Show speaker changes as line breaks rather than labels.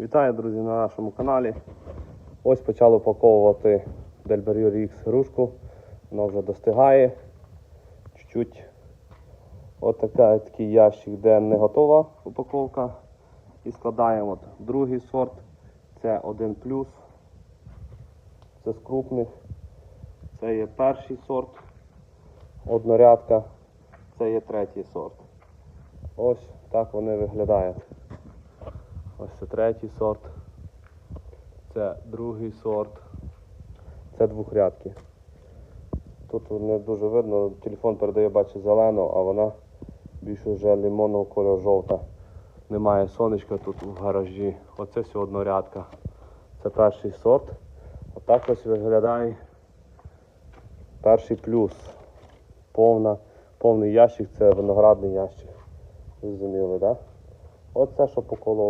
Вітаю, друзі, на нашому каналі. Ось почали упаковувати Delberio X грушку. Вона вже достигає. Чуть-чуть. Ось така, такий ящик, де не готова упаковка. І складаємо от другий сорт. Це 1 плюс. Це з крупних. Це є перший сорт. Однорядка. Це є третій сорт. Ось так вони виглядають. Ось це третій сорт. Це другий сорт. Це двохрядки. Тут не дуже видно, телефон передає, бачу, зелену, а вона більше вже лимонного кольору жовта. Немає сонечка тут в гаражі. Оце все однорядка. Це перший сорт. Отак ось виглядає перший плюс. Повна, повний ящик це виноградний ящик. Зрозуміли, так? Да? Оце, що покололося.